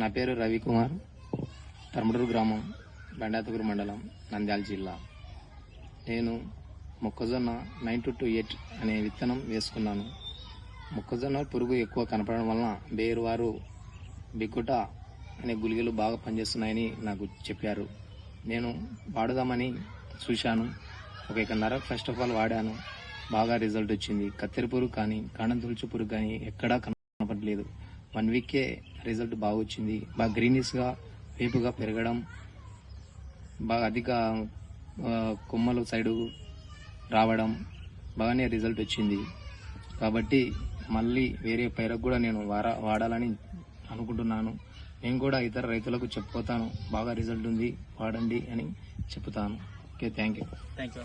నా పేరు రవికుమార్ తరమడూరు గ్రామం బండాతగురు మండలం నంద్యాల జిల్లా. నేను మొక్కజొన్న నైన్ టు టూ ఎయిట్ అనే విత్తనం వేసుకున్నాను. మొక్కజొన్న పురుగు ఎక్కువ కనపడడం వలన బేరువారు బిక్కుట అనే గుళికలు బాగా పనిచేస్తున్నాయని నాకు చెప్పారు. నేను వాడదామని చూశాను. ఒక ఎకరన్నర ఫస్ట్ ఆఫ్ ఆల్ వాడాను. బాగా రిజల్ట్ వచ్చింది. కత్తెర పురుగు కానీ కాండం తులుచు పురుగు కానీ ఎక్కడా కనపడలేదు. వన్ వీకే రిజల్ట్ బాగా వచ్చింది బాగా గ్రీనిష్గా వేపుగా పెరగడం బాగా అధిక కొమ్మలు సైడు రావడం బాగానే రిజల్ట్ వచ్చింది. కాబట్టి మళ్ళీ వేరే పైరకు కూడా నేను వారా వాడాలని అనుకుంటున్నాను. నేను కూడా ఇతర రైతులకు చెప్పుతాను. బాగా రిజల్ట్ ఉంది వాడండి అని చెప్తాను okay thank you thank you